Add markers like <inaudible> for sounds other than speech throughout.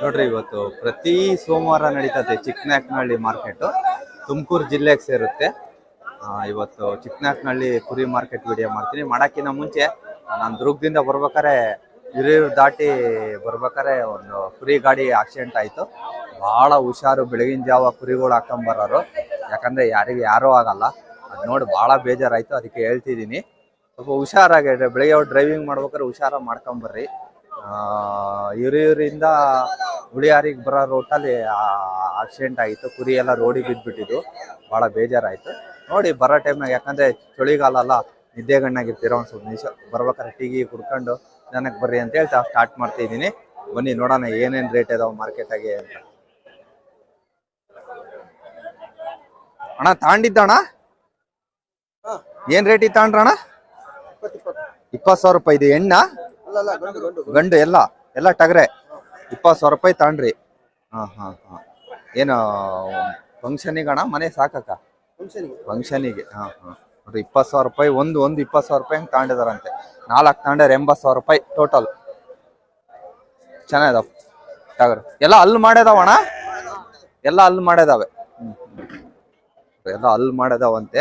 ನೋಡ್ರಿ, ಇವತ್ತು ಪ್ರತಿ ಸೋಮವಾರ ನಡೀತದೆ ಚಿಕ್ಕನಾಕ್ನಹಳ್ಳಿ ಮಾರ್ಕೆಟ್. ತುಮಕೂರು ಜಿಲ್ಲೆಗೆ ಸೇರುತ್ತೆ. ಇವತ್ತು ಚಿಕ್ಕನಾಕ್ನಹಳ್ಳಿ ಕುರಿ ಮಾರ್ಕೆಟ್ ವಿಡಿಯೋ ಮಾಡ್ತೀನಿ. ಮಾಡೋಕ್ಕಿಂತ ಮುಂಚೆ ನಾನು ದುರ್ಗದಿಂದ ಬರ್ಬೇಕಾರೆ ಹಿರಿಯರು ದಾಟಿ ಬರ್ಬೇಕಾರೆ ಒಂದು ಕುರಿ ಗಾಡಿ ಆಕ್ಸಿಡೆಂಟ್ ಆಯ್ತು. ಬಹಳ ಹುಷಾರು ಬೆಳಗಿನ ಜಾವ ಕುರಿಗಳು ಹಾಕೊಂಬರೋರು ಯಾಕಂದ್ರೆ ಯಾರಿಗೆ ಯಾರೂ ಆಗಲ್ಲ. ಅದ್ ನೋಡಿ ಬಹಳ ಬೇಜಾರಾಯ್ತು. ಅದಕ್ಕೆ ಹೇಳ್ತಿದ್ದೀನಿ. ಸ್ವಲ್ಪ ಹುಷಾರಾಗಿ ಬೆಳಗ್ಗೆ ಡ್ರೈವಿಂಗ್ ಮಾಡ್ಬೇಕಾದ್ರೆ ಹುಷಾರ ಮಾಡ್ಕೊಂಬರ್ರಿ ಆ, ಹಿರಿಯೂರಿಂದ ಹುಳಿಯಾರಿಗೆ ಬರೋ ರೂಟಲ್ಲಿ ಆಕ್ಸಿಡೆಂಟ್ ಆಯಿತು ಕುರಿ ಎಲ್ಲ ರೋಡಿಗೆ ಬಿದ್ದುಬಿಟ್ಟಿದ್ದು ಭಾಳ ಬೇಜಾರಾಯಿತು. ನೋಡಿ ಬರೋ ಟೈಮ್ನಾಗ ಯಾಕಂದರೆ ಚಳಿಗಾಲ ಅಲ್ಲ ನಿದ್ದೆಗಣ್ಣಾಗಿರ್ತೀರ ಒಂದು ಸ್ವಲ್ಪ ನಿಮಿಷ. ಬರ್ಬೇಕಾದ್ರೆ ಟೀ ಕುಡ್ಕೊಂಡು ನನಗೆ ಬರ್ರಿ ಅಂತ ಹೇಳ್ತಾ ಸ್ಟಾರ್ಟ್ ಮಾಡ್ತಾ ಇದ್ದೀನಿ. ಬನ್ನಿ ನೋಡೋಣ ಏನೇನು ರೇಟ್ ಇದಾವೆ ಮಾರ್ಕೆಟಾಗೆ ಅಂತ. ಅಣ್ಣ ತಾಂಡಿದ್ದಣ್ಣ? ಏನ್ ರೇಟ್ ತಾಂಡ್ರಣ್ಣ ಇಪ್ಪತ್ತು ಸಾವಿರ ರೂಪಾಯಿ ಇದೆ ಎಣ್ಣ? ಗಂಡು ಎಲ್ಲ ಎಲ್ಲ ಟಗರೆ. ಇಪ್ಪತ್ತು ಸಾವಿರ ರೂಪಾಯಿ ತಾಂಡ್ರಿ ಹಾ ಹಾ ಹಾ. ಏನು ಫಂಕ್ಷನಿಗೆ ಅಣ್ಣ ಮನೆ ಸಾಕಕ್ಕ? ಫಂಕ್ಷನಿಗೆ. ಹಾ ಹಾ. ನೋಡ್ರಿ ಇಪ್ಪತ್ತು ಸಾವಿರ ರೂಪಾಯಿ ಒಂದು ಒಂದು ಇಪ್ಪತ್ತು ಸಾವಿರ ರೂಪಾಯಿ ಹಂಗೆ ತಾಂಡಿದಾರಂತೆ ನಾಲ್ಕು ತಾಂಡ್ಯಾರ ಎಂಬತ್ತು ಸಾವಿರ ರೂಪಾಯಿ ಟೋಟಲ್ ಚೆನ್ನಾಗಿದಾವ ಟಗರು. ಎಲ್ಲ ಅಲ್ಲಿ ಮಾಡ್ಯದಾವ ಅಣ್ಣ? ಎಲ್ಲ ಅಲ್ಲಿ ಮಾಡ್ಯದಾವೆ. ಎಲ್ಲ ಅಲ್ಲಿ ಮಾಡ್ಯದಾವಂತೆ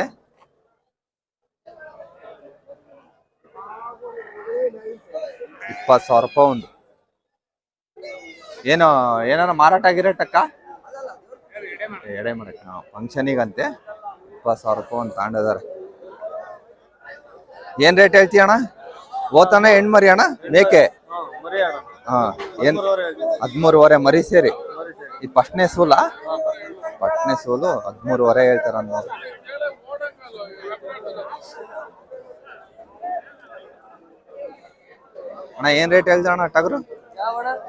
ಇಪ್ಪತ್ತು ಸಾವಿರ ರೂಪಾಯಿ ಒಂದು. ಏನು, ಏನಾರ ಮಾರಾಟ ಆಗಿರಟ್ಟಕ್ಕ ಎಡೆ ಮಾಡಕ್ಕೆ ನಾವು ಫಂಕ್ಷನಿಗಂತೆ ಇಪ್ಪತ್ತು ಸಾವಿರ ರೂಪಾಯಿ ಒಂದು ತಾಂಡಿದಾರೆ ಏನ್ ರೇಟ್ ಹೇಳ್ತೀಯ ಅಣ್ಣ? ಓತಾನ ಹೆಣ್ಮರಿ ಅಣ್ಣ? ಮೇಕೆ? ಹಾ, ಏನ್? ಹದಿಮೂರುವರೆ ಮರಿ ಸೇರಿ. ಇದು ಫಸ್ಟ್ನೇ ಸೂಲ? ಫಸ್ಟ್ನೇ ಸೂಲು ಹದಿಮೂರುವರೆ ಹೇಳ್ತಾರ ನೋಡಿ ಅಣ್ಣ, ಏನ್ ರೇಟ್ ಹೇಳ್ದ ಅಣ್ಣ, ಟಗರು?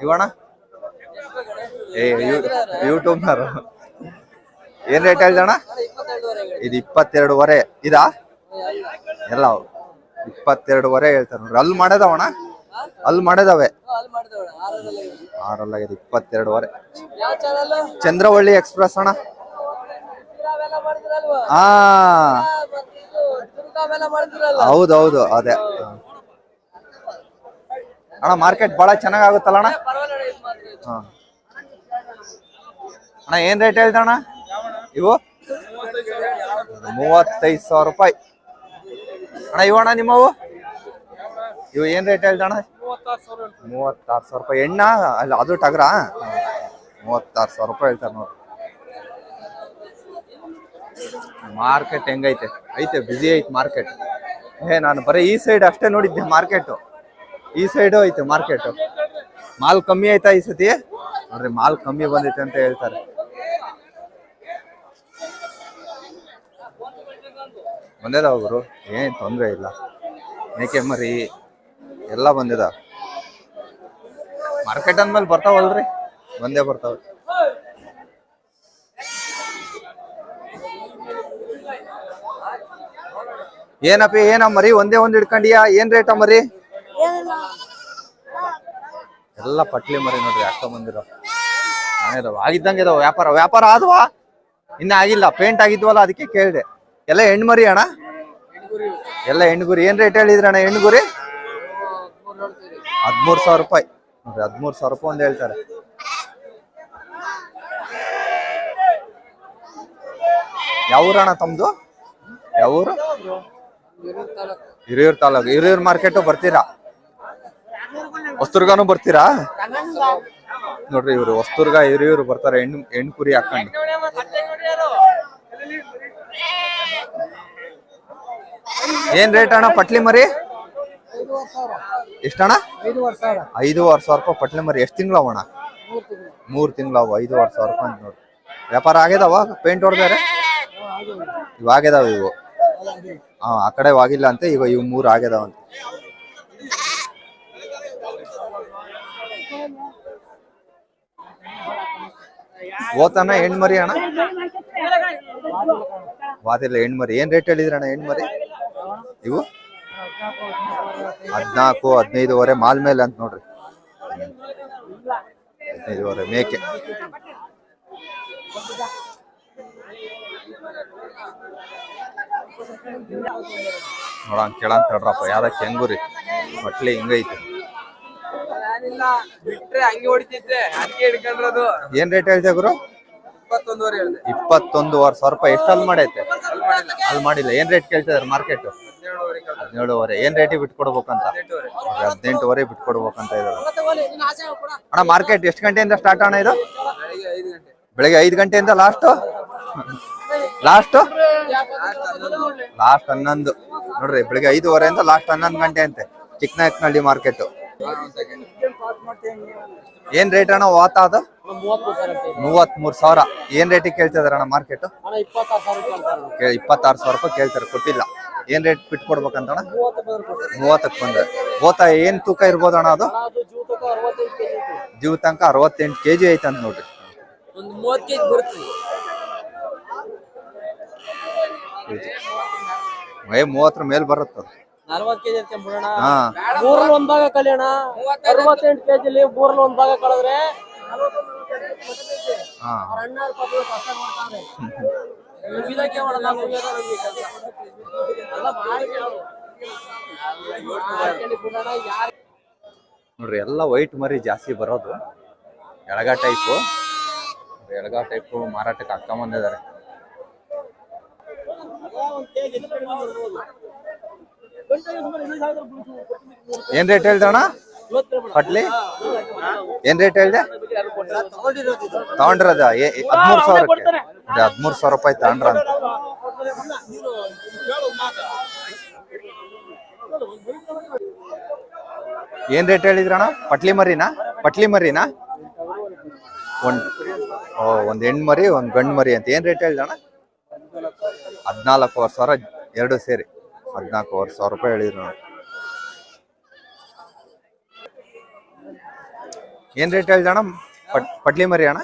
ಇವಣ್ಣ? ಏ ಯೂಟ್ಯೂಬ್ನವರು. ಏನ್ ರೇಟ್ ಹೇಳ್ದಣ್ಣ ಇದು ಇಪ್ಪತ್ತೆರಡುವರೆ. ಇದಾ? ಎಲ್ಲ, ಇಪ್ಪತ್ತೆರಡುವರೆ ಹೇಳ್ತಾರೆ ಅಲ್ಲಿ ಮಾಡದವಣ ಅಲ್ಲಿ ಮಾಡದವೆ. ಆರಲ್ಲಾಗಿದೆ, ಇಪ್ಪತ್ತೆರಡುವರೆ. ಚಂದ್ರವಳ್ಳಿ ಎಕ್ಸ್ಪ್ರೆಸ್ ಅಣ್ಣ. ಹಾ. ಹೌದೌದು, ಅದೇ. ಅಣ್ಣ ಮಾರ್ಕೆಟ್ ಬಹಳ ಚೆನ್ನಾಗಾಗುತ್ತಲ್ಲ ಅಣ್ಣ? ಹಾ. ಅಣ್ಣ, ಏನ್ ರೇಟ್ ಹೇಳ್ದ ಅಣ್ಣ? ಇವು? ಮೂವತ್ತೈದು ಸಾವಿರ ರೂಪಾಯಿ. ಅಣ್ಣ ಇವಣ್ಣ ನಿಮ್ಮವು? ಇವು ಏನ್ ರೇಟ್ ಹೇಳ್ದಣ್ಣ ಮೂವತ್ತಾರು ಸಾವಿರ ರೂಪಾಯಿ. ಎಣ್ಣ? ಅಲ್ಲ, ಅದು ಟಗ್ರ? ಮೂವತ್ತಾರು ಸಾವಿರ ರೂಪಾಯಿ ಹೇಳ್ತಾರೆ ನೋಡಿ. ಮಾರ್ಕೆಟ್ ಹೆಂಗೈತೆ? ಐತೆ ಬ್ಯುಸಿ ಐತೆ ಮಾರ್ಕೆಟ್ ಏ, ನಾನು ಬರೀ ಈ ಸೈಡ್ ಅಷ್ಟೇ ನೋಡಿದ್ದೆ ಮಾರ್ಕೆಟ್ ಈ ಸೈಡು ಐತೆ ಮಾರ್ಕೆಟ್ ಮಾಲ್ ಕಮ್ಮಿ ಆಯ್ತಾ ಈ ಸತಿ? ನೋಡ್ರಿ, ಮಾಲ್ ಕಮ್ಮಿ ಬಂದೈತೆ ಅಂತ ಹೇಳ್ತಾರೆ. ಬಂದಿದ ಗುರು? ಏನ್ ತೊಂದ್ರೆ ಇಲ್ಲ. ಮೇಕೆ ಮರಿ, ಎಲ್ಲ ಬಂದಿದ ಮಾರ್ಕೆಟ್ ಅಂದ್ಮೇಲೆ ಬರ್ತಾವಲ್ರಿ ಬಂದೇ ಬರ್ತಾವ. ಏನಪ್ಪ, ಏನ ಮರಿ ಒಂದೇ ಒಂದ್ ಹಿಡ್ಕೊಂಡಿಯಾ? ಏನ್ ರೇಟ ಮರಿ? ಎಲ್ಲ ಪಟ್ಲಿ ಮರಿ ನೋಡ್ರಿ ಅಕ್ಕ ಬಂದಿರೋ ಚೆನ್ನಾಗಿದಾವ ಆಗಿದ್ದಂಗೆ ಇದಾವ ವ್ಯಾಪಾರ. ವ್ಯಾಪಾರ ಆದ್ವಾ? ಇನ್ನ ಆಗಿಲ್ಲ. ಪೇಂಟ್ ಆಗಿದ್ವಲ್ಲ, ಅದಕ್ಕೆ ಕೇಳಿದೆ. ಎಲ್ಲ ಹೆಣ್ಮರಿ ಅಣ್ಣ? ಎಲ್ಲ ಹೆಣ್ಗುರಿ. ಏನ್ ರೇಟ್ ಹೇಳಿದ್ರಣ್ಣ ಹೆಣ್ಗುರಿ? ಹದ್ಮೂರ್ ಸಾವಿರ ರೂಪಾಯಿ. ನೋಡ್ರಿ, ಹದ್ಮೂರ್ ಸಾವಿರ ರೂಪಾಯಿ ಒಂದ್ ಹೇಳ್ತಾರೆ. ಯಾವೂರಣ್ಣ ತಮ್ದು? ಯಾವೂರು ಹಿರಿಯೂರ್ ತಾಲೂಕು. ಹಿರಿಯೂರ್ ಮಾರ್ಕೆಟ್ ಬರ್ತೀರಾ? ಹೊಸ್ತುರ್ಗಾನು ಬರ್ತೀರಾ? ನೋಡ್ರಿ ಇವ್ರು ಹೊಸ್ತುರ್ಗ ಇವ್ರು ಬರ್ತಾರೆ ಹೆಣ್ಣು ಹೆಣ್ಣು ಕುರಿ ಹಾಕೊಂಡು. ಏನ್ ರೇಟ್ ಅಣ್ಣ ಪಟ್ಲಿ ಮರಿ? ಎಷ್ಟಣ್ಣ? ಐದೂವರೆ ಸಾವಿರ ರೂಪಾಯಿ ಪಟ್ಲಿ ಮರಿ. ಎಷ್ಟು ತಿಂಗಳ ಅಣ್ಣ? ಮೂರ್ ತಿಂಗಳು ಅವು ಐದೂವರೆ ಸಾವಿರ ರೂಪಾಯಿ ಅಂತ ನೋಡ್ರಿ. ವ್ಯಾಪಾರ ಆಗ್ಯದವ? ಪೇಂಟ್ ಹೊಡೆದಾರೆ? ಇವಾಗ್ಯದಾವ ಇವು. ಹಾ ಆ ಕಡೆ ಆಗಿಲ್ಲ ಅಂತ ಈಗ ಇವು ಮೂರು ಆಗ್ಯದಾವ ಓತನ ಹೆಣ್ಮರಿ ಅಣ್ಣ? ವಾದಿಲ್ಲ ಹೆಣ್ಮರಿ. ಏನ್ ರೇಟ್ ಹೇಳಿದ್ರಿ ಅಣ್ಣ ಹೆಣ್ಮರಿ? ಇವು? ಹದ್ನಾಲ್ಕು, ಹದಿನೈದುವರೆ, ಮಾಲ್ ಮೇಲೆ ಅಂತ ನೋಡ್ರಿ. ಹದಿನೈದುವರೆ, ಮೇಕೆ. ನೋಡೋಣ ಕೇಳಂತ ತಡ್ರಪ್ಪ. ಯಾವ್ದ ಕೆಂಗುರಿ ಮಟ್ಲಿ ಹಿಂಗೈತೆ. ಏನಿಲ್ಲ ಬಿಟ್ರೆ ಹಂಗೆ ಹೊಡಿತಿದ್ದೆ ಹಂಗೆ ಹಿಡ್ಕೊಂಡ್ರದು. ಏನ್ ರೇಟ್ ಹೇಳ್ತೀಯ ಗುರು? ಇಪ್ಪತ್ತೊಂದುವರೆ ಹೇಳಿದೆ. ಇಪ್ಪತ್ತೊಂದುವರೆ ಸಾವಿರ ರೂಪಾಯಿ ಎಷ್ಟು ಅಲ್ಲಿ ಮಾಡೈತೆ? ಅಲ್ಲಿ ಮಾಡಿಲ್ಲ. ಏನ್ ರೇಟ್ ಕೇಳ್ತಿದಾರೆ ಮಾರ್ಕೆಟ್ ಹದಿನೇಳುವರೆ ಕಳ್ದ. ಹದಿನೇಳುವರೆ. ಏನ್ ರೇಟಿಗೆ ಬಿಟ್ಕೊಡ್ಬೇಕಂತ? ಹದಿನೆಂಟುವರೆ ಹದಿನೆಂಟುವರೆ ಬಿಟ್ಕೊಡ್ಬೇಕಂತ ಇದ್ದಾರೆ. ಅಣ್ಣ ಮಾರ್ಕೆಟ್ ಎಷ್ಟು ಗಂಟೆಯಿಂದ ಸ್ಟಾರ್ಟ್ ಅಣ್ಣ ಇದು? ಬೆಳಿಗ್ಗೆ ಐದು ಗಂಟೆ. ಬೆಳಿಗ್ಗೆ ಐದು ಗಂಟೆಯಿಂದ ಲಾಸ್ಟ್ ಲಾಸ್ಟ್ ಲಾಸ್ಟ್ ಹನ್ನೊಂದು. ನೋಡ್ರಿ ಬೆಳಿಗ್ಗೆ ಐದುವರೆಯಿಂದ ಲಾಸ್ಟ್ ಹನ್ನೊಂದು ಗಂಟೆ ಅಂತೆ ಚಿಕ್ಕನಾಯಕನಹಳ್ಳಿ ಮಾರ್ಕೆಟ್. ಏನ್ ರೇಟ್ ಅಣ್ಣ ವಾತ ಅದು? ಮೂವತ್ ಮೂರ್ ಸಾವಿರ. ಏನ್ ರೇಟಿಗೆ ಕೇಳ್ತಿದಾರಣ್ಣ ಮಾರ್ಕೆಟ್ ಇಪ್ಪತ್ತಾರು ಸಾವಿರ ರೂಪಾಯಿ ಕೇಳ್ತಾರೆ ಕೊಟ್ಟಿಲ್ಲ. ಏನ್ ರೇಟ್ ಬಿಟ್ಕೊಡ್ಬೇಕಂತ ಅಣ್ಣ? ಮೂವತ್ತಕ್ಕೆ ಬಂದ್ರೆ. ಓತ ಏನ್ ತೂಕ ಇರ್ಬೋದು ಅಣ್ಣ ಅದು? ಜೀವ ತನಕ ಅರವತ್ತೆಂಟು ಕೆಜಿ ಐತೆ ಅಂತ ನೋಡ್ರಿ. ಏ ಮೂವತ್ತರ ಮೇಲೆ ಬರುತ್ತೆ ನಲ್ವತ್ ಕೆಜಿ ಅಂತ ಬಿಡೋಣ. ಮೂರಲ್ಲಿ ಒಂದ್ ಭಾಗ ಕಲಿಯೋಣ. ಅರವತ್ತೆಂಟು ಕೆಜಿಲಿ ಮೂರಲ್ಲಿ ಒಂದ್ ಭಾಗ ಕಳೆದ್ರೆ ನೋಡ್ರಿ ಎಲ್ಲ ವೈಟ್ ಮರಿ ಜಾಸ್ತಿ ಬರೋದು. ಎಳಗ ಟೈಪು. ಎಳಗ ಟೈಪು ಮಾರಾಟಕ್ಕೆ ಹಾಕೊಂಬಂದಿದ್ದಾರೆ ಏನ್ ರೇಟ್ ಹೇಳ್ದೆ ಅಣ್ಣ ಪಟ್ಲಿ? ಏನ್ ರೇಟ್ ಹೇಳ್ದೆ? ತಗೊಂಡ್ರದ. ಹದ್ಮೂರ್ ಸಾವಿರಕ್ಕೆ. ಹದ್ಮೂರ್ ಸಾವಿರ ರೂಪಾಯಿ ತಗೊಂಡ್ರ ಅಂತ. ಏನ್ ರೇಟ್ ಹೇಳಿದ್ರಣ ಪಟ್ಲಿ ಮರಿನಾ? ಪಟ್ಲಿ ಮರಿನಾ? ಒಂದ್, ಓ, ಒಂದ್ ಹೆಣ್ ಮರಿ, ಒಂದ್ ಗಂಡ್ ಮರಿ ಅಂತ. ಏನ್ ರೇಟ್ ಹೇಳಿದಣ್ಣ? ಹದ್ನಾಲ್ಕುವರೆ ಸಾವಿರ, ಎರಡು ಸೇರಿ. ಹದ್ನಾಲ್ಕುವರೆ ಸಾವಿರ ರೂಪಾಯಿ ಹೇಳಿದ್ರು ನೋಡಿ. ಏನ್ ರೇಟ್ ಹೇಳಿದಣ್ಣ ಪಟ್ ಪಟ್ಲಿ ಮರಿ ಅಣ್ಣ?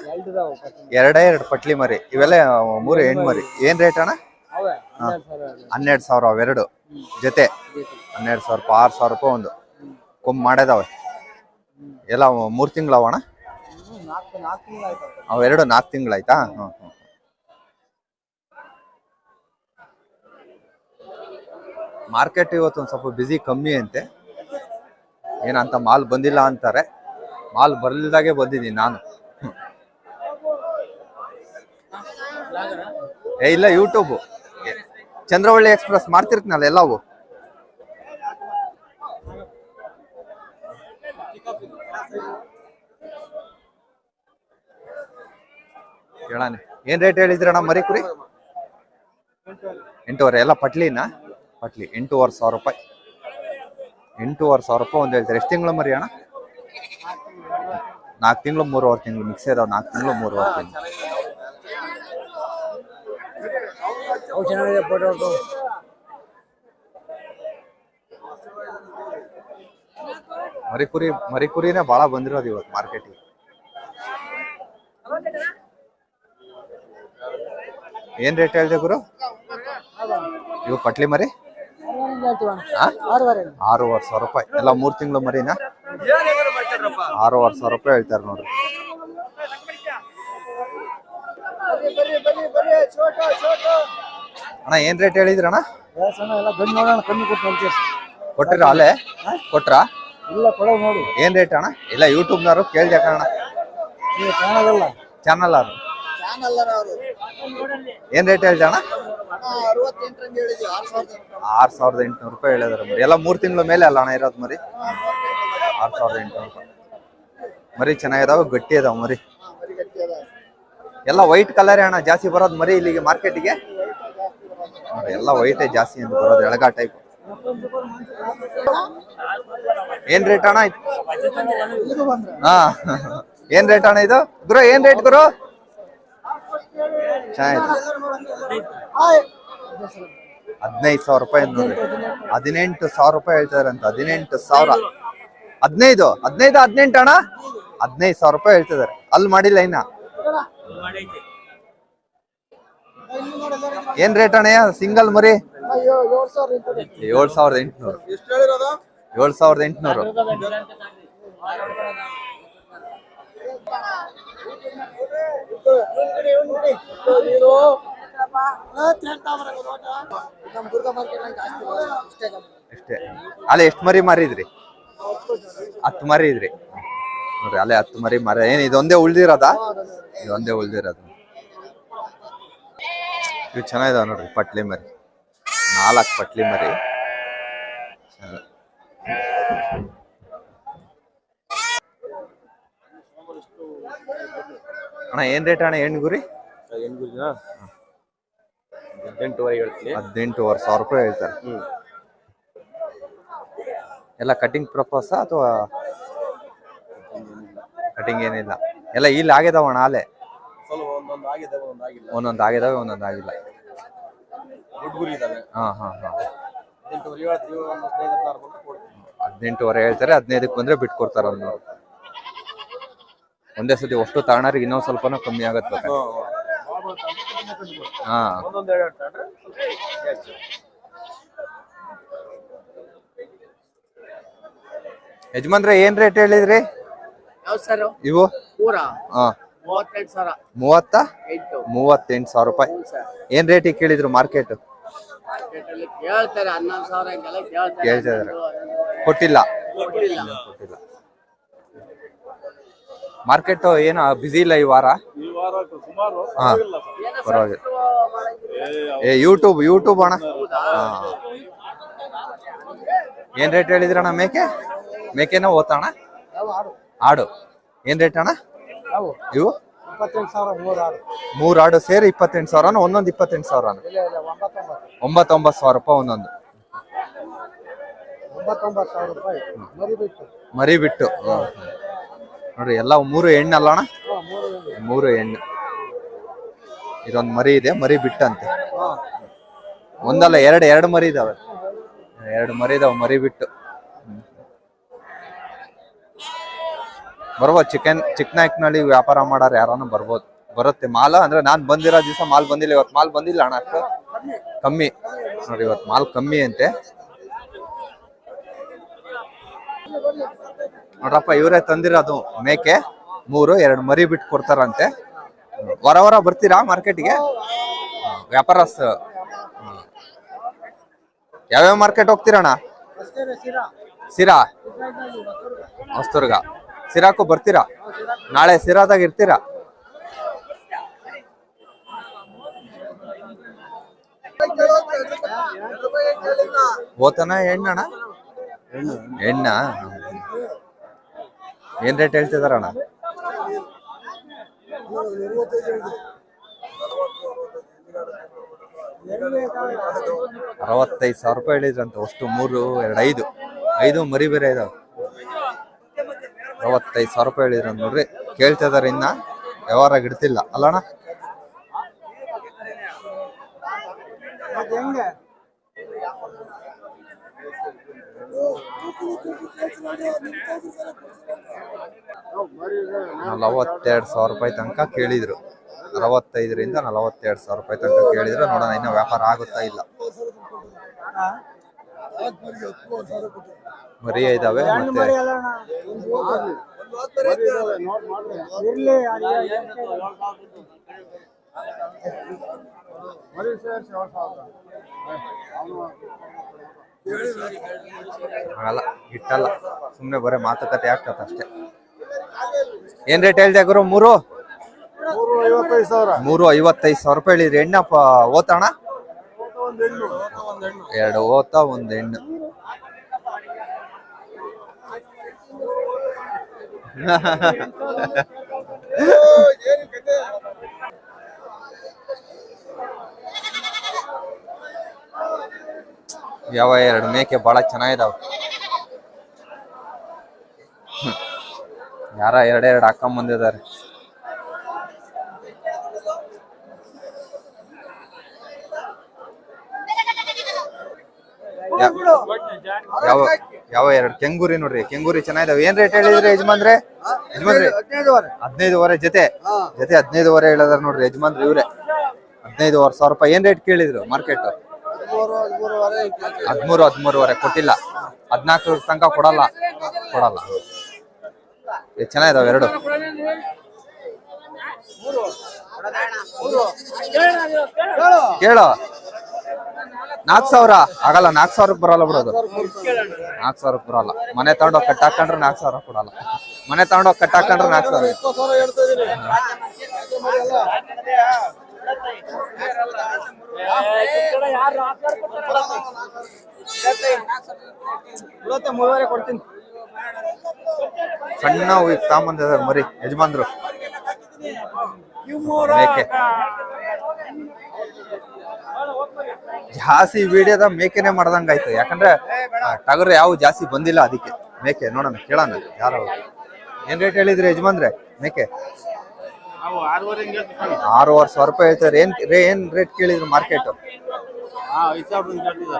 ಎರಡೇ ಎರಡು ಪಟ್ಲಿ ಮರಿ. ಇವೆಲ್ಲ ಮೂರು ಹೆಣ್ಣು ಮರಿ. ಏನ್ ರೇಟ್ ಅಣ್ಣ. ಹನ್ನೆರಡು ಸಾವಿರ ಅವೆರಡು ಜೊತೆ. ಹನ್ನೆರಡು ಸಾವಿರ ರೂಪಾಯಿ ಆರು ಸಾವಿರ ರೂಪಾಯಿ ಒಂದು. ಕೊಂಬ್ ಮಾಡ್ಯದವೆ. ಎಲ್ಲ ಮೂರು ತಿಂಗಳವಣ್ಣ ಹ್ಮ್, ನಾಲ್ಕು ನಾಲ್ಕು ತಿಂಗಳು ಆಯ್ತು. ಅವೆರಡು ನಾಲ್ಕು ತಿಂಗಳಾಯ್ತಾ ಹ್ಞೂ ಹ್ಞೂ ಮಾರ್ಕೆಟ್ ಇವತ್ತು ಒಂದು ಸ್ವಲ್ಪ ಬಿಸಿ ಕಮ್ಮಿ ಅಂತೆ. ಏನಂತ ಮಾಲ್ ಬಂದಿಲ್ಲ ಅಂತಾರೆ. ಮಾಲ್ ಬರ್ಲಿಲ್ದಾಗೆ ಬಂದಿದ್ದೀನಿ ನಾನು. ಏ, ಇಲ್ಲ ಯೂಟ್ಯೂಬು ಚಂದ್ರವಳ್ಳಿ ಎಕ್ಸ್ಪ್ರೆಸ್ ಮಾಡ್ತಿರ್ತೀನಲ್ಲ ಎಲ್ಲವು? ಹೇಳಾನೆ ಏನ್ ರೇಟ್ ಹೇಳಿದ್ರಣ್ಣ ಮರಿ ಕುರಿ? ಎಂಟೂವರೆ, ಎಲ್ಲ ಪಟ್ಲಿನಾ? ಪಟ್ಲಿ ಎಂಟೂವರೆ ಸಾವಿರ ರೂಪಾಯಿ. ಎಂಟೂವರೆ ಸಾವಿರ ರೂಪಾಯಿ ಒಂದು ಹೇಳ್ತಾರೆ. ಎಷ್ಟು ತಿಂಗಳು ಮರಿ ಅಣ್ಣ? ನಾಲ್ಕು ತಿಂಗಳು ಮೂರುವರೆ ತಿಂಗಳು. ಮಿಕ್ಸ್ ಇದಾವೆ ನಾಲ್ಕು ತಿಂಗಳು ಮೂರುವರೆ ತಿಂಗಳು. ಮರಿಕುರಿ ಮರಿಕುರಿನೇ ಭಾಳ ಬಂದಿರೋದು ಇವತ್ತು ಮಾರ್ಕೆಟಿಗೆ ಏನ್ ರೇಟ್ ಹೇಳಿದೆ ಗುರು? ಇವು ಪಟ್ಲಿ ಮರಿ? ಆರೂವರೆ. ಸಾವಿರ ರೂಪಾಯಿ. ಎಲ್ಲ ಮೂರ್ ತಿಂಗಳು ಮರಿನಾ? ಆರೂವರೆ ಸಾವಿರ ರೂಪಾಯಿ ಹೇಳ್ತಾರೆ ನೋಡ್ರಿ. ಅಣ್ಣ ಏನ್ ರೇಟ್ ಹೇಳಿದ್ರಣ್ಣ ಕೊಟ್ಟಿರ ಅಲ್ಲೇ ಕೊಟ್ರ? ಇಲ್ಲ ಕೊಡ ನೋಡು ಏನ್ ರೇಟ್ ಅಣ್ಣ? ಇಲ್ಲ ಯೂಟ್ಯೂಬ್ನವರು ಕೇಳ್ದೆ ಕಣ ಕಾಣೋದಲ್ಲ ಚಾನಲ್ ಅವ್ರು ಏನ್ ರೇಟ್ ಹೇಳ್ದೆ ಅಣ್ಣ ಆರ್ ಸಾವಿರದ ಎಂಟುನೂರು ರೂಪಾಯಿ. ಹೇಳಿದಾರೆ ಮರಿ. ಎಲ್ಲ ಮೂರ್ ತಿಂಗಳ ಮೇಲೆ ಅಲ್ಲ ಅಣ್ಣ ಇರೋದು ಮರಿ? ಆರ್ ಸಾವಿರದ ಎಂಟುನೂರು ರೂಪಾಯಿ. ಮರಿ ಚೆನ್ನಾಗಿದಾವೆ ಗಟ್ಟಿ ಅದಾವ ಮರಿ. ಎಲ್ಲ ವೈಟ್ ಕಲರ್ ಅಣ್ಣ ಜಾಸ್ತಿ ಬರೋದು ಮರಿ ಇಲ್ಲಿಗೆ ಮಾರ್ಕೆಟಿಗೆ ಎಲ್ಲ ವೈಟೇ ಜಾಸ್ತಿ ಅಂತ ಬರೋದು ಎಳಗ ಟೈಪ್ ಏನ್ ರೇಟ್ ಅಣ್ಣ ಇದು? ಹಾ. ಏನ್ ರೇಟ್ ಅಣ್ಣ ಇದು? ಗುರು ಏನ್ ರೇಟ್ ಗುರು? ಹದಿನೈದು ಸಾವಿರ ರೂಪಾಯಿ ನೋಡಿ ಹದಿನೆಂಟು ಸಾವಿರ ರೂಪಾಯಿ ಹೇಳ್ತಾರೆ ಅಂತ ಹದಿನೆಂಟು ಸಾವಿರ. ಹದಿನೈದು. ಹದಿನೈದು, ಹದಿನೆಂಟು ಅಣ್ಣ? ಹದಿನೈದು ಸಾವಿರ ರೂಪಾಯಿ ಹೇಳ್ತಿದಾರೆ. ಅಲ್ಲಿ ಮಾಡಿಲ್ಲ ಇನ್ನ. ಏನ್ ರೇಟ್ ಅಣ್ಣ? ಸಿಂಗಲ್ ಮರಿ? ಏಳ್ ಸಾವಿರದ ಎಂಟುನೂರು. ಏಳ್ ಸಾವಿರದ ಎಂಟುನೂರು ನಮ್ಮ ದುರ್ಗಾ ಮಾರ್ಕೆಟ್ ಜಾಸ್ತಿ ಅಲ್ಲ ಎಷ್ಟು ಮರಿ ಮಾರಿದ್ರಿ? ಹತ್ತು ಮರಿ ಇದ್ರಿ. ನೋಡ್ರಿ, ಅಲ್ಲೇ ಹತ್ತು ಮರಿ ಮರ ಏನ್, ಇದೊಂದೇ ಉಳ್ದಿರೋದಾ? ಇದೊಂದೇ ಉಳ್ದಿರೋದು. ಇದು ಚೆನ್ನಾಗಿದಾವ ನೋಡ್ರಿ, ಪಟ್ಲಿ ಮರಿ. ನಾಲ್ಕು ಪಟ್ಲಿ ಮರಿ. ಅಣ್ಣ ಏನ್ ರೇಟ್ ಅಣ್ಣ ಹೆಣ್ಣು ಗುರಿ? ಎಂಟುವರೆ ಹೇಳ್ತೀನಿ. ಹದಿನೆಂಟುವರೆ ಸಾವಿರ ರೂಪಾಯಿ ಹೇಳ್ತಾರೆ. ಎಲ್ಲ ಕಟಿಂಗ್ ಪ್ರಪೋಸ ಅಥವಾ ಕಟಿಂಗ್ ಏನಿಲ್ಲ? ಎಲ್ಲ ಇಲ್ಲಿ ಆಗಿದಾವ ಅಣ್ಣ ಸ್ವಲ್ಪ ಒಂದೊಂದು ಆಗಿದಾವೆ ಒಂದೊಂದು ಆಗಿಲ್ಲ. ಹಾ ಹದಿನೆಂಟುವರೆ ಹೇಳ್ತಾರೆ ಹದಿನೈದಕ್ಕೆ ಬಂದ್ರೆ ಬಿಟ್ಕೊಡ್ತಾರ ಒಂದು ಒಂದೇ ಸತಿ ಅಷ್ಟು ತಗೊಂಡ್ರಿಗೆ ಇನ್ನೊಂದ್ ಸ್ವಲ್ಪನೂ ಕಮ್ಮಿ ಆಗತ್ತೆ ಹಾ ಯಜಮಾನ್ರೆ ಏನ್ ರೇಟ್ ಹೇಳಿದ್ರಿ? ಯಾವ ಸರ್ ಇವು? ಹಾ. ಮೂವತ್ತ? ಮೂವತ್ತೆಂಟು ಸಾವಿರ ರೂಪಾಯಿ. ಸರ್ ಏನ್ ರೇಟ್ ಕೇಳಿದ್ರು ಮಾರ್ಕೆಟ್? ಕೇಳ್ತಾರೆ ಕೊಟ್ಟಿಲ್ಲ. ಕೊಟ್ಟಿಲ್ಲ. ಮಾರ್ಕೆಟ್ ಏನು ಬಿಸಿ ಇಲ್ಲ ಈ ವಾರ? ಈ ವಾರ ಸುಮಾರು. ಹಾ ಪರವಾಗಿಲ್ಲ. ಏ ಯೂಟ್ಯೂಬ್ ಯೂಟ್ಯೂಬ್ ಅಣ್ಣ. ಏನ್ ರೇಟ್ ಹೇಳಿದ್ರಣ್ಣ ಮೇಕೆ? ಮೇಕೆನ ಓತಣ್ಣ ಆಡು ಆಡು. ಏನ್ ರೇಟ್ ಅಣ್ಣ? ಇವು? ಸಾವಿರ ಮೂರು ಆಡು ಮೂರ್ ಆಡು ಸೇರಿ ಇಪ್ಪತ್ತೆಂಟು ಸಾವಿರನ? ಒಂದೊಂದು ಇಪ್ಪತ್ತೆಂಟು ಸಾವಿರ ಇಲ್ಲ ಇಲ್ಲ ಒಂಬತ್ತೊಂಬತ್ತು. ಸಾವಿರ ರೂಪಾಯಿ ಒಂದೊಂದು. ಒಂಬತ್ತೊಂಬತ್ತು ಸಾವಿರ ರೂಪಾಯಿ. ಮರಿ ಬಿಟ್ಟು ಮರಿ ಬಿಟ್ಟು ಹ್ಮ್. ನೋಡ್ರಿ, ಎಲ್ಲ ಮೂರು ಹೆಣ್ಣು ಅಲ್ಲ ಅಣ್ಣ? ಮೂರು ಹೆಣ್ಣ. ಇದೊಂದು ಮರಿ ಇದೆ, ಮರಿ ಬಿಟ್ಟಂತೆ. ಒಂದಲ್ಲ, ಎರಡು ಎರಡು ಮರಿ ಇದಾವೆ. ಎರಡು ಮರಿ ಇದಾವೆ, ಮರಿ ಬಿಟ್ಟು. ಬರ್ಬೋದು ಚಿಕನ್ ಚಿಕ್ಕನಾಯ್ಕನಹಳ್ಳಿ ವ್ಯಾಪಾರ ಮಾಡೋರು ಯಾರನ್ನ ಬರ್ಬೋದು. ಬರುತ್ತೆ ಮಾಲ, ಅಂದ್ರೆ ನಾನ್ ಬಂದಿರೋ ದಿವಸ ಮಾಲ್ ಬಂದಿಲ್ಲ, ಇವತ್ತು ಮಾಲ್ ಬಂದಿಲ್ಲ ಅಣ್ಣ ಕಮ್ಮಿ. ನೋಡಿ ಇವತ್ತು ಮಾಲ್ ಕಮ್ಮಿ ಅಂತೆ. ನೋಡ್ರಪ್ಪ ಇವರೇ ತಂದಿರೋದು ಮೇಕೆ. ಮೂರು ಎರಡು ಮರಿ ಬಿಟ್ಟು ಕೊಡ್ತಾರಂತೆ. ವರ ವರ ಬರ್ತೀರಾ ಮಾರ್ಕೆಟ್ಗೆ? ವ್ಯಾಪಾರಸ್ಥ. ಹ್ಮ್. ಯಾವ್ಯಾವ ಮಾರ್ಕೆಟ್ ಹೋಗ್ತೀರಣ್ಣ? ಸಿರಾ. ಸಿರಾ ಹೊಸ್ತುರ್ಗ ಸಿರಾಕು ಬರ್ತೀರಾ? ನಾಳೆ ಸಿರಾದಾಗ ಇರ್ತೀರಾ? ಓತನ ಹೆಣ್ಣಣ್ಣ? ಹೆಣ್ಣ? ಏನ್ ರೇಟ್ ಹೇಳ್ತಿದಾರಣ್ಣ ಅರವತ್ತೈದು ಸಾವಿರ ರೂಪಾಯಿ ಹೇಳಿದ್ರಂತ, ಅಷ್ಟು ಮೂರು, ಎರಡು, ಐದು. ಐದು ಮರಿ ಬೇರೆ ಇದಾವೆ. ಅರವತ್ತೈದು ಸಾವಿರ ರೂಪಾಯಿ ಹೇಳಿದ್ರಂತ ನೋಡ್ರಿ. ಕೇಳ್ತಾ ಇದಾರೆ ಇನ್ನ ವ್ಯವಹಾರ ಇಡ್ತಿಲ್ಲ ಅಲ್ಲಣ್ಣ ಹೆಂಗೆ ನಲವತ್ತೆರಡು ಸಾವಿರ ರೂಪಾಯಿ ತನಕ ಕೇಳಿದ್ರು. ಅರವತ್ತೈದರಿಂದ ನಲವತ್ತೆರಡು ಸಾವಿರ ರೂಪಾಯಿ ತನಕ ಕೇಳಿದ್ರು. ನೋಡೋಣ, ಇನ್ನೂ ವ್ಯಾಪಾರ ಆಗುತ್ತಾ ಇಲ್ಲ. ಮರಿ ಇದಾವೆ ಮತ್ತೆ ಇರ್ಲಿ ಆಗಲ್ಲ ಇಟ್ಟಲ್ಲ ಸುಮ್ಮನೆ ಬರೀ ಮಾತುಕತೆ ಆಗ್ತದೆ ಅಷ್ಟೇ. ಏನ್ ರೇಟ್ ಹೇಳ್ದೆ ಗುರು? ಮೂರು? ಮೂರು ಐವತ್ತೈದು ಸಾವಿರ ರೂಪಾಯಿ ಹೇಳಿದ್ರಿ. ಎಣ್ಣಪ್ಪ ಓತಣ? ಎರಡು ಓತ, ಒಂದ್ ಹೆಣ್ಣು <laughs> ಯಾವ ಎರಡು ಮೇಕೆ ಬಹಳ ಚೆನ್ನಾಗಿದಾವ. ಯಾರ ಎರಡೆರಡು ಹಾಕೊಂಡ್ ಬಂದಿದ್ದಾರೆ. ಯಾವ ಯಾವ ಎರಡು ಕೆಂಗೂರಿ ನೋಡ್ರಿ, ಕೆಂಗೂರಿ ಚೆನ್ನಾಗಿದಾವೆ. ಏನ್ ರೇಟ್ ಹೇಳಿದ್ರಿ ಯಜಮಾನ್ರೆ? ಯಜಮಾನ್ರಿ, ಹದಿನೈದುವರೆ ಜೊತೆ ಜೊತೆ ಹದಿನೈದುವರೆ ಹೇಳಿದಾರೆ ನೋಡ್ರಿ ಯಜಮಾನ್ರಿ ಇವ್ರೆ. ಹದಿನೈದುವರೆ ಸಾವಿರ ರೂಪಾಯಿ. ಏನ್ ರೇಟ್ ಕೇಳಿದ್ರು ಮಾರ್ಕೆಟ್? ಹದಿಮೂರು ಹದಿಮೂರುವರೆ ಹದಿಮೂರು ಹದಿಮೂರುವರೆ. ಕೊಟ್ಟಿಲ್ಲ. ಹದಿನಾಲ್ಕು ತನಕ ಕೊಡಲ್ಲ. ಕೊಡಲ್ಲ. ಚೆನ್ನಾಗಿದಾವೆ ಎರಡು. ಕೇಳು. ನಾಲ್ಕು ಸಾವಿರ. ಆಗಲ್ಲ ನಾಲ್ಕು ಸಾವಿರಕ್ಕೆ ಬರಲ್ಲ ಬಿಡೋದು ನಾಲ್ಕು ಸಾವಿರಕ್ಕೆ ಬರಲ್ಲ. ಮನೆ ತಗೊಂಡೋಗಿ ಕಟ್ ಹಾಕೊಂಡ್ರೆ ನಾಲ್ಕು ಸಾವಿರ ಕೊಡಲ್ಲ. ಮನೆ ತಗೊಂಡೋಗಿ ಕಟ್ ಹಾಕೊಂಡ್ರೆ ನಾಲ್ಕು ಸಾವಿರ. ಸಣ್ಣ ಹೋಗಿ ತಾಂಬಂದಿದ್ದಾರೆ ಮರಿ, ಯಜಮಾನ್ರು. ಮೇಕೆ. ಜಾಸ್ತಿ ವಿಡಿಯೋದ ಮೇಕೆನೆ ಮಾಡ್ದಂಗ ಆಯ್ತು. ಯಾಕಂದ್ರೆ ಟಗರು ಯಾವ ಜಾಸ್ತಿ ಬಂದಿಲ್ಲ ಅದಕ್ಕೆ. ಮೇಕೆ, ನೋಡೋಣ, ಕೇಳೋಣ, ಯಾರು ಏನ್ ರೇಟ್ ಹೇಳಿದ್ರಿ ಯಜಮಾನ್ರೆ? ಮೇಕೆ. ಆರೂವರೆ ಸಾವಿರ. ರೂಪಾಯಿ ಹೇಳ್ತಾರೆ ಏನ್ ರೇ ಏನ್ ರೇಟ್ ಕೇಳಿದ್ರು ಮಾರ್ಕೆಟ್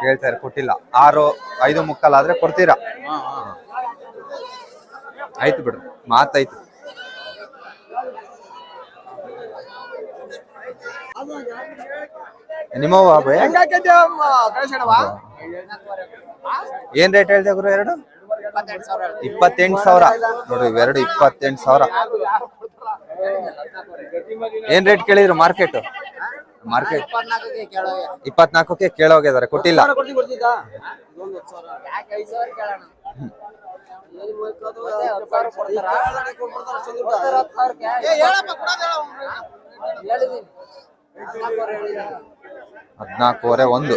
ಹೇಳ್ತಾರೆ ಕೊಟ್ಟಿಲ್ಲ. ಆರು ಐದು ಮುಕ್ಕಾಲ್ ಆದ್ರೆ ಕೊಡ್ತೀರಾ? ಆಯ್ತು ಬಿಡು ಮಾತಾಯ್ತು. ನಿಮ್ಮವ ಏನ್ ರೇಟ್ ಹೇಳ್ದೆ ಗುರು ಎರಡು? ಇಪ್ಪತ್ತೆಂಟು ಸಾವಿರ. ನೋಡಿ ಇವೆರಡು ಇಪ್ಪತ್ತೆಂಟು ಸಾವಿರ. ಏನ್ ರೇಟ್ ಕೇಳಿದ್ರು ಮಾರ್ಕೆಟ್ ಮಾರ್ಕೆಟ್ ಇಪ್ಪತ್ನಾಲ್ಕಕ್ಕೆ ಕೇಳೋಗಿದ್ದಾರೆ ಕೊಟ್ಟಿಲ್ಲ. ಹದ್ನಾಲ್ಕೂವರೆ ಒಂದು.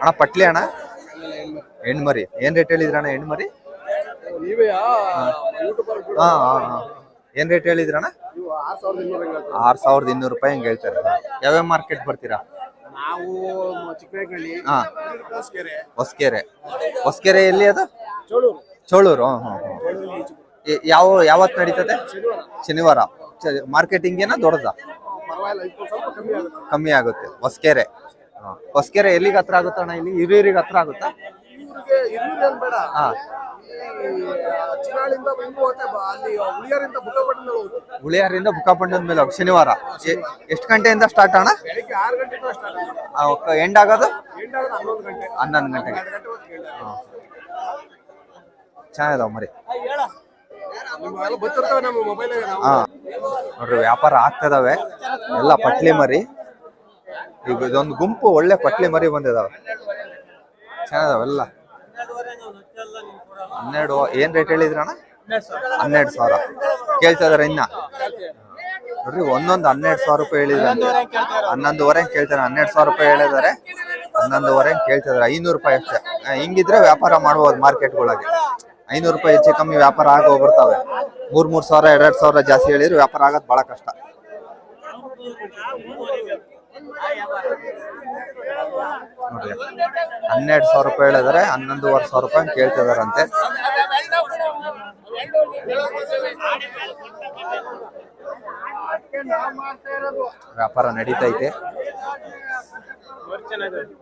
ಅಣ್ಣ ಪಟ್ಲಿ ಅಣ್ಣ? ಹೆಣ್ಮರಿ ಏನ್ ರೇಟ್ ಹೇಳಿದ್ರ ಅಣ್ಣ ಹೆಣ್ಮರಿ ಹಾ. ಹಾ ಏನ್ ರೇಟ್ ಹೇಳಿದ್ರಣ್ಣ ಆರ್ ಸಾವಿರದ ಇನ್ನೂರು ರೂಪಾಯಿ ಹಂಗೆ ಹೇಳ್ತಾರೆ. ಯಾವ್ಯಾವ ಮಾರ್ಕೆಟ್ ಬರ್ತೀರಾ? ನಾವು ಚಿಕ್ಕನಹಳ್ಳಿ ಹಾ. ಹೊಸಕೆರೆ. ಹೊಸಕೆರೆ. ಹೊಸಕೆರೆ ಎಲ್ಲಿ ಅದು? ಚೋಳೂರು. ಹ್ಮ್ ಹ್ಮ್. ಯಾವ ಯಾವತ್ ನಡೀತದೆ? ಶನಿವಾರ. ಮಾರ್ಕೆಟಿಂಗ್ ಏನ ದೊಡ್ಡದ? ಕಮ್ಮಿ ಆಗುತ್ತೆ. ಹೊಸಕೆರೆ. ಹೊಸಕೆರೆ ಎಲ್ಲಿಗೆ ಹತ್ರ ಆಗುತ್ತಣ್ಣ ಇಲ್ಲಿ? ಹಿರಿಯರಿಗೆ ಹತ್ರ ಆಗುತ್ತಾ? ಹುಳಿಯಾರಿಂದ ಹಾ ಉಳಿಯಾರಿಂದ ಬುಕ್ಕಾಪಂಡದ ಮೇಲೆ ಶನಿವಾರ. ಎಷ್ಟು ಗಂಟೆಯಿಂದ ಸ್ಟಾರ್ಟ್ ಅಣ್ಣ? ಎಂಡ್ ಆಗೋದು? ಹನ್ನೊಂದು ಗಂಟೆ. ಗಂಟೆಗೆ. ಚೆನ್ನಾಗಿದಾವ ಮರಿ. ಹಾ. ನೋಡ್ರಿ, ವ್ಯಾಪಾರ ಆಗ್ತದವೆ ಎಲ್ಲ ಪಟ್ಲಿ ಮರಿ ಈಗ ಇದೊಂದು ಗುಂಪು, ಒಳ್ಳೆ ಪಟ್ಲಿ ಮರಿ ಬಂದಿದಾವೆ ಚೆನ್ನಾಗವೆಲ್ಲ ಹನ್ನೆರಡು, ಏನ್ ರೇಟ್ ಹೇಳಿದ್ರಣ್ಣ ಹನ್ನೆರಡು ಸಾವಿರ. ಕೇಳ್ತಾ ಇನ್ನ. ನೋಡ್ರಿ, ಒಂದೊಂದು ಹನ್ನೆರಡು ಸಾವಿರ ರೂಪಾಯಿ ಹೇಳಿದ್ರೆ ಹನ್ನೊಂದುವರೆ ಕೇಳ್ತಾರೆ ಹನ್ನೆರಡು ಸಾವಿರ ರೂಪಾಯಿ ಹೇಳಿದಾರೆ ಹನ್ನೊಂದುವರೆ ಕೇಳ್ತಿದಾರೆ ಐನೂರು ರೂಪಾಯಿ ಅಷ್ಟೇ. ಹಿಂಗಿದ್ರೆ ವ್ಯಾಪಾರ ಮಾಡ್ಬೋದು ಮಾರ್ಕೆಟ್ಗಳಿಗೆ. ಐನೂರು ರೂಪಾಯಿ ಹೆಚ್ಚು ಕಮ್ಮಿ ವ್ಯಾಪಾರ ಆಗಿ ಹೋಗ್ಬಿಡ್ತಾವೆ ಮೂರ್ ಮೂರ್ ಸಾವಿರ ಎರಡೆರಡು ಸಾವಿರ ಜಾಸ್ತಿ ಹೇಳಿದ್ರೆ ವ್ಯಾಪಾರ ಆಗೋದು ಬಹಳ ಕಷ್ಟ. ನೋಡ್ರಿ, ಹನ್ನೆರಡು ಸಾವಿರ ರೂಪಾಯಿ ಹೇಳಿದ್ರೆ, ಹನ್ನೊಂದುವರೆ ಸಾವಿರ ರೂಪಾಯಿ ಕೇಳ್ತಿದಾರಂತೆ. ವ್ಯಾಪಾರ ನಡೀತೈತೆ.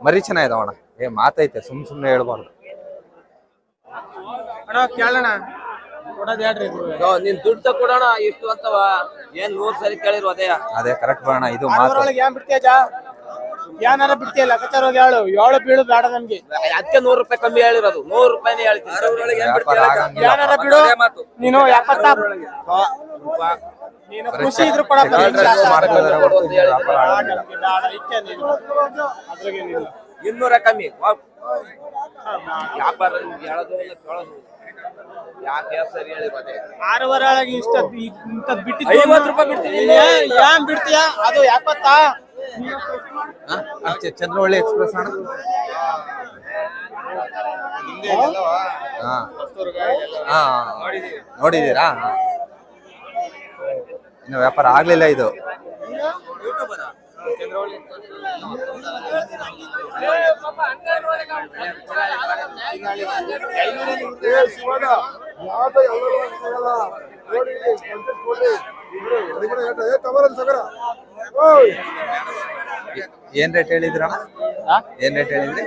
ಮರಿ ಚೆನ್ನಾಗಿದಾವಣ್ಣ ಏ, ಮಾತೈತೆ, ಸುಮ್ ಸುಮ್ನೆ ಹೇಳ್ಬಾರ್ದು. ಅಣ್ಣ ಕೇಳೋಣ ಕೊಡೋದು ಹೇಳ್ರಿ ನೀನ್ ದುಡ್ಡು ಕೊಡೋಣ ಇಷ್ಟು ಅಂತವ. ಏನ್ ನೂರ್ ಸರಿ ಕೇಳಿರು ಅದೇ. ಅದೇ ಕರೆಕ್ಟ್ ಬರೋಣ ಇದು ಮಾತು. ಏನ್ ಬಿಡ್ತೀಯ ಜಾ? ಏನಾರ ಬಿಡ್ತೀಯ ಲೆಕ್ಕಾಚಾರ ಹೇಳು ಏಳು ಬೀಳು ಬೇಡ ನಮ್ಗೆ. ಅದಕ್ಕೆ ನೂರ್ ರೂಪಾಯಿ ಕಮ್ಮಿ ಹೇಳಿರೋದು. ನೂರ್ ರೂಪಾಯಿನೇ ಹೇಳ್ತೀನಿ. ವ್ಯಾಪಾರ ಆಗಂಗಿಲ್ಲ. ಏನಾರ ಬಿಡು. ನೀನು ಎಪ್ಪತ್ತ ನೀನು ಖುಷಿ ಇದ್ರು ಕೂಡ Contract ಮಾಡ್ತಿದಾರೆ ಹೊರ್ತು ವ್ಯಾಪಾರ ಆಗಂಗಿಲ್ಲ. ಅದ್ರಾಗೇನಿಲ್ಲ ಇನ್ನೂರ ಕಮ್ಮಿ. ವ್ಯಾಪಾರ ನಿಮ್ಗೆ ಹೇಳೋದು ಇಲ್ಲ ಕೇಳೋದು ಯಾಕೆ ಸರಿ ಹೇಳಿರು ಅದೇ ಆರೂವರೆ ಒಳಗೆ ಇಷ್ಟ ಇಂತ ಬಿಟ್ಟಿದ್ದು ಐವತ್ತು ರೂಪಾಯಿ ಬಿಡ್ತೀನಿ. ಏನ್- ಬಿಡ್ತೀಯ ಅದು ಎಪ್ಪತ್ತಾ? ಅಷ್ಟೇ ಚಂದ್ರವಳ್ಳಿ ಎಕ್ಸ್ಪ್ರೆಸ್ ಅಣ್ಣ ನೋಡಿದೀರಾ. ಇನ್ನು ವ್ಯಾಪಾರ ಆಗ್ಲಿಲ್ಲ ಇದು ಏನ್ ರೇಟ್ ಹೇಳಿದ್ರ? ಏನ್ ರೇಟ್ ಹೇಳಿದ್ರಿ?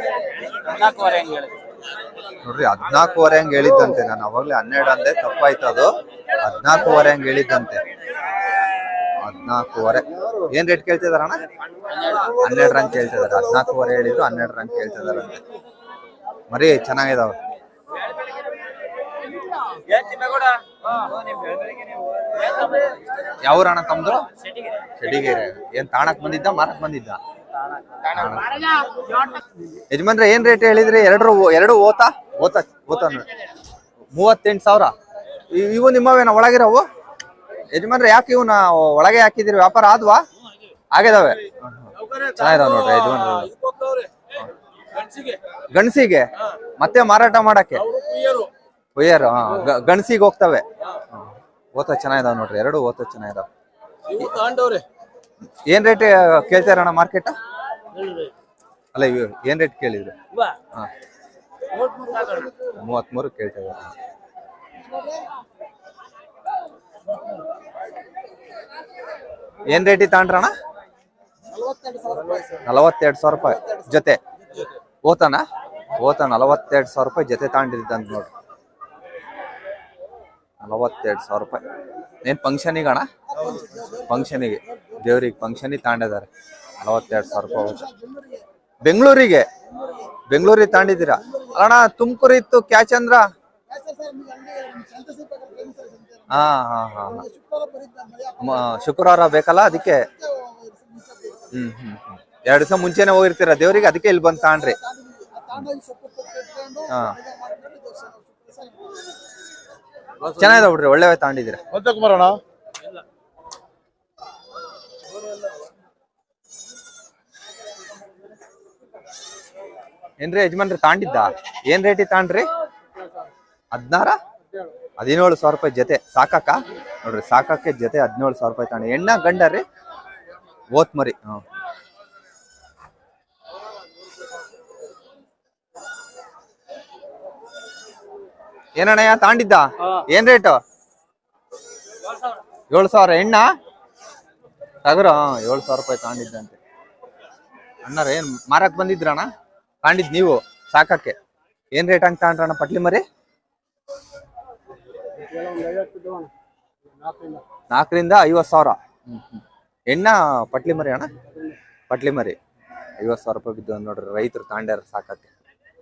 ನೋಡ್ರಿ ಹದ್ನಾಲ್ಕೂವರೆ ಹಂಗ್ ಹೇಳಿದ್ದಂತೆ. ನಾನು ಅವಾಗ್ಲೇ ಹನ್ನೆರಡು ಅಂದೆ ತಪ್ಪಾಯ್ತು ಅದು. ಹದ್ನಾಲ್ಕೂವರೆ ಹಂಗ್ ಹೇಳಿದ್ದಂತೆ. ಹದ್ನಾಲ್ಕೂವರೆ ಏನ್ ರೇಟ್ ಕೇಳ್ತಿದಾರಣ್ಣ ಹನ್ನೆರಡು ರನ್ ಕೇಳ್ತಿದಾರೆ. ಹದಿನಾಲ್ಕೂವರೆ ಹೇಳಿದ್ರು ಹನ್ನೆರಡು ರನ್ ಕೇಳ್ತಿದಾರಂತೆ ಮರಿ, ಚೆನ್ನಾಗಿದಾವೆ. ಯಾವ ಅಣ್ಣ ತಮ್ದು? ಚಡಿಗೇರಿ ಏನ್ ತಾಣಕ್ ಬಂದಿದ್ದ, ಮಾರಕ್ ಬಂದಿದ್ದ? ಯಜಮಾನ್ರೆ, ಏನ್ ರೇಟ್ ಹೇಳಿದ್ರಿ? ಎರಡು ಎರಡು ಓತಾ? ಓತಾ ಓತ ಮೂವತ್ತೆಂಟು ಸಾವಿರ? ಇವು ನಿಮ್ಮವೇನ? ಒಳಗಿರವು? ಯಜಮಾನ್ರೆ, ಯಾಕೆ ಇವನ್ನ ಒಳಗೆ ಹಾಕಿದಿರಿ ವ್ಯಾಪಾರ ಆದ್ವಾ? ಆಗಿದಾವೆ. ಚೆನ್ನಾಗಿದಾವ ನೋಡ್ರಿ ಗಣಸಿಗೆ ಮತ್ತೆ ಮಾರಾಟ ಮಾಡಕ್ಕೆ? ಒಯ್ಯರು ಗಣಸಿಗೆ ಹೋಗ್ತವೆ. ಓತ ಚೆನ್ನಾಗಿದಾವ ನೋಡ್ರಿ, ಎರಡು ಓತ ಚೆನ್ನಾಗಿದಾವ. ಏನ್ ರೇಟ್ ಕೇಳ್ತಾರಣ್ಣ ಮಾರ್ಕೆಟ್? ಅಲ್ಲ, ಇವ್, ಏನ್ ರೇಟ್ ಕೇಳಿದ್ರು? ಮೂವತ್ಮೂರು ಕೇಳ್ತಾ ಇದ್ದಾರೆ. ಏನ್ ರೇಟ್ ತಗೊಂಡ್ರಣ ನಲವತ್ತೆರಡು ಸಾವಿರ ರೂಪಾಯಿ. ಜೊತೆ? ಓತನ ಓತ ನಲವತ್ತೆರಡು ಸಾವಿರ ರೂಪಾಯಿ ಜೊತೆ ತಗೊಂಡಿದ್ದಂತ ನೋಡ್ರಿ ನಲವತ್ತೆರಡು ಸಾವಿರ ರೂಪಾಯಿ. ಏನ್ ಫಂಕ್ಷನಿಗೆ ಅಣ್ಣ? ಫಂಕ್ಷನಿಗೆ ದೇವ್ರಿಗೆ ಫಂಕ್ಷನಿಗೆ ತಾಂಡಿದ್ದಾರೆ ನಲವತ್ತೆರಡು ಸಾವಿರ ರೂಪಾಯಿ ಬೆಂಗಳೂರಿಗೆ? ಬೆಂಗಳೂರಿಗೆ ತಾಂಡಿದ್ದೀರಾ ಅಣ್ಣ, ತುಮಕೂರು ಇತ್ತು ಕ್ಯಾಚ್ ಅಂದ್ರ ಹಾ ಹಾ ಹಾ ಶುಕ್ರವಾರ ಬೇಕಲ್ಲ ಅದಕ್ಕೆ? ಹ್ಮ್ ಹ್ಮ್ ಹ್ಮ್. ಎರಡು ದಿವಸ ಮುಂಚೆನೆ ಹೋಗಿರ್ತೀರ? ದೇವ್ರಿಗೆ ಅದಕ್ಕೆ ಇಲ್ಲಿ ಬಂದ್ ತಗೊಂಡ್ರಿ ಹಾ. ಚೆನ್ನಾಗಿದಾವ ಬಿಡ್ರಿ ಒಳ್ಳೆ ತಾಂಡಿದಿರ ಏನ್ರಿ ಯಜಮಾನ್ರಿ ತಾಂಡಿದ್ದ? ಏನ್ ರೇಟಿ ತಾಂಡ್ರಿ ಹದಿನಾರ? ಹದಿನೇಳು ಸಾವಿರ ರೂಪಾಯಿ ಜೊತೆ. ಸಾಕಾಕ? ನೋಡ್ರಿ ಸಾಕಕ್ಕೆ ಜೊತೆ ಹದಿನೇಳು ಸಾವಿರ ರೂಪಾಯಿ ತಾಣ. ಎಣ್ಣ ಗಂಡ ರೀ? ಓತ್ ಮರಿ ಹ್ಮ್. ಏನಣ್ಣಯ್ಯ ತಾಂಡಿದ್ದ? ಏನ್ ರೇಟು ಏಳು ಸಾವಿರ. ಎಣ್ಣ? ಟಗರ ಏಳು ಸಾವಿರ ರೂಪಾಯಿ ತಾಂಡಿದ್ದಂತೆ. ಅಣ್ಣ ಏನ್ ಮಾರಕ್ ಬಂದಿದ್ರಣ್ಣ? ತಾಂಡಿದ್ ನೀವು ಸಾಕಕ್ಕೆ ಏನ್ ರೇಟ್ ಹಂಗ್ ತಾಂಡ್ರಣ್ಣ ಪಟ್ಲಿ ಮರಿ? ನಾಲ್ಕರಿಂದ ಐವತ್ತು ಸಾವಿರ. ಎಣ್ಣ ಪಟ್ಲಿ ಮರಿ ಅಣ್ಣ? ಪಟ್ಲಿ ಮರಿ ಐವತ್ತು ಸಾವಿರ ರೂಪಾಯಿ ಬಿದ್ದು ನೋಡ್ರಿ ರೈತರು ತಾಂಡ್ಯಾರ ಸಾಕಕ್ಕೆ.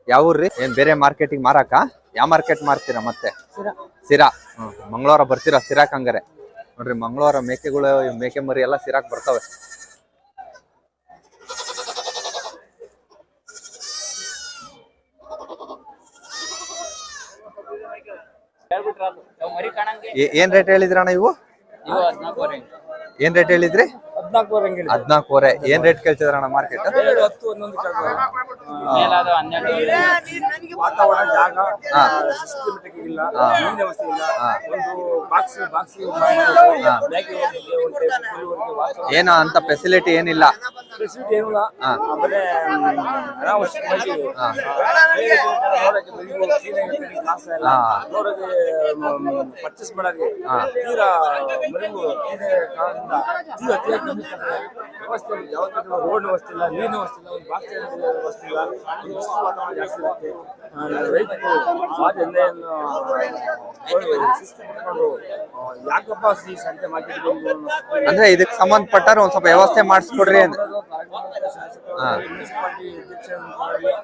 ಯಾವ ಊರ್ರಿ? ಏನ್ ಬೇರೆ ಮಾರ್ಕೆಟಿಗೆ ಮಾರಾಕ ಯಾವ ಮಾರ್ಕೆಟ್ ಮಾರ್ತೀರಾ ಮತ್ತೆ? ಸಿರಾ. ಹ್ಮ್ ಮಂಗಳವಾರ ಬರ್ತೀರಾ? ಸಿರಾಕ್ ಹಂಗಾರೆ. ನೋಡ್ರಿ ಮಂಗಳವಾರ ಮೇಕೆಗಳು, ಮೇಕೆ ಮರಿ ಎಲ್ಲ ಸಿರಾಕ್ ಬರ್ತವೆ. ಏ- ಏನ್ ರೇಟ್ ಹೇಳಿದ್ರಣ್ಣ ಇವು? ಏನ್ ರೇಟ್ ಹೇಳಿದ್ರಿ? ಹದಿನಾಲ್ಕುವರೆ ಏನ್ ರೇಟ್ ಕೇಳ್ತಿದ್ರಣ್ಣ ಮಾರ್ಕೆಟ್ ವಾತಾವರಣ ಜಾಗ. ಸಿಸ್ಟಮೆಟಿಕ್ ಇಲ್ಲ. ನೀರಿನ ವ್ಯವಸ್ಥೆ ಇಲ್ಲ ಒಂದು ಬಾಕ್ಸ್ ಬಾಕ್ಸ್ ಏನೋ ಅಂತ ಫೆಸಿಲಿಟಿ ಏನಿಲ್ಲ ಫೆಸಿಲಿಟಿ ಏನಿಲ್ಲ. ಆಮೇಲೆ ಅನಾವಶ್ಯಕವಾಗಿ. ಪರ್ಚೇಸ್ ಮಾಡಕ್ಕೆ ಹಾ. ತೀರಾ ಮರಿವು ತೀರಾ ಕಾರಣದಿಂದ ತೀರಾ ತೀರಾ ವ್ಯವಸ್ಥೆ. ಯಾವತ್ತೂ ರೋಡ್ ವ್ಯವಸ್ಥೆ ಇಲ್ಲ ನೀರಿನ ವ್ಯವಸ್ಥೆ ಇಲ್ಲ ಒಂದು ಬಾಕ್ಸ್ ವ್ಯವಸ್ಥೆ ಇಲ್ಲ ಜಾಸ್ತಿ ಇರುತ್ತೆ ರೈತರು ಶಿಸ್ತು ಆ, ಯಾಕಪ್ಪ ಈ ಸಂತೆ ಮಾರ್ಕೆಟ್ ಬಂದು ಅಂದ್ರೆ ಇದಕ್ ಸಂಬಂಧಪಟ್ಟಾರ ಒಂದ್ ಸ್ವಲ್ಪ ವ್ಯವಸ್ಥೆ ಮಾಡಿಸ್ಕೊಡ್ರಿ ಅಂತ. ಹಾ. ಮುನ್ಸಿಪಾಲಿಟಿ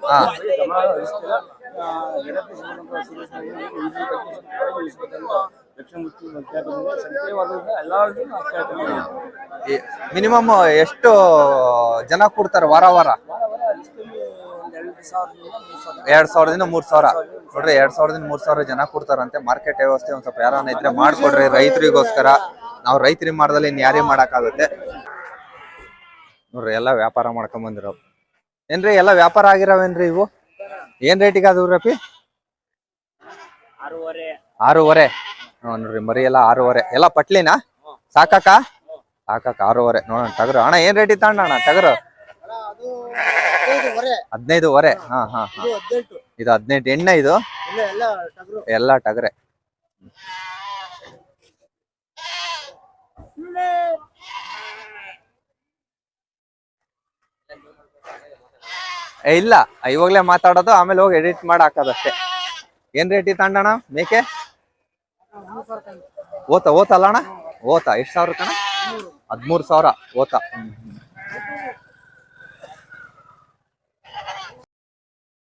ಹಾ. ಗಮನ ಹರಿಸ್ತಿಲ್ಲ ಆ, ಜನತೆ ಸಂಬಂಧ ಸುರೇಶ್ ಅವರು ಈ ಬಗ್ಗೆ ಸ್ವಲ್ಪ ಗಮನ ಹರಿಸ್ಬೇಕಂತ ದಕ್ಷಿಣ ಮುಖ್ಯ ಕೇಳ್ತಿದ್ದೀನಿ ಸಂತೆ ವರ್ಗದಿಂದ ಎಲ್ಲರಿಗೂ ನಾನು ಕೇಳ್ತಿದ್ದೀನಿ ಮಿನಿಮಮ್ ಎಷ್ಟು ಜನ ಕೊಡ್ತಾರೆ ವಾರ ವಾರ ಎರಡು ಸಾವಿರದಿಂದ ಮೂರು ಸಾವಿರ. ನೋಡ್ರಿ, ಎರಡ್ ಸಾವಿರದಿಂದ ಮೂರ್ ಸಾವಿರ ಜನ ಕೊಡ್ತಾರಂತೆ. ಮಾರ್ಕೆಟ್ ವ್ಯವಸ್ಥೆ ಒಂದ್ ಸ್ವಲ್ಪ ಯಾರನ್ನ ಇದ್ರೆ ಮಾಡ್ಕೊಡ್ರಿ ರೈತರಿಗೋಸ್ಕರ. ನಾವು ರೈತರಿಗೆ ಮಾಡ್ದಲ್ಲಿ ಇನ್ ಯಾರೇ ಮಾಡಕ್ಕಾಗುತ್ತೆ. ನೋಡ್ರಿ, ಎಲ್ಲಾ ವ್ಯಾಪಾರ ಮಾಡ್ಕೊಂಡ್ ಬಂದಿರೋ ಏನ್ರಿ, ಎಲ್ಲಾ ವ್ಯಾಪಾರ ಆಗಿರವೇನ್ರಿ ಇವು? ಏನ್ ರೇಟಿಗೆ ಅದು ರಪಿ ಆರೂವರೆ. ನೋಡ್ರಿ, ಮರಿ ಎಲ್ಲ ಆರೂವರೆ. ಎಲ್ಲ ಪಟ್ಲಿನಾ? ಸಾಕಾಕ? ಸಾಕಾಕ, ಆರೂವರೆ. ನೋಡೋಣ, ತಗರು. ಅಣ್ಣ, ಏನ್ ರೇಟ್ ಇತ್ತ ಅಣ್ಣ ಟಗರು ಹದಿನೈದುವರೆ ಹಾ ಹಾ ಹಾ ಇದು ಹದಿನೆಂಟು. ಎಣ್ಣೆ ಇದು? ಎಲ್ಲ ಟಗರೆ. ಏ ಇಲ್ಲ. ಇವಾಗ್ಲೇ ಮಾತಾಡೋದು ಆಮೇಲೆ ಹೋಗಿ ಎಡಿಟ್ ಮಾಡಿ ಹಾಕೋದಷ್ಟೇ ಏನ್ ರೇಟ್ ಇತ್ತ ಅಣ್ಣ ಮೇಕೆ? ಓತ ಓತ ಅಲ್ಲ ಅಣ್ಣ? ಓತ. ಎಷ್ಟ್ ಸಾವಿರ ಕಣ ಹದಿಮೂರು ಸಾವಿರ. ಓತ.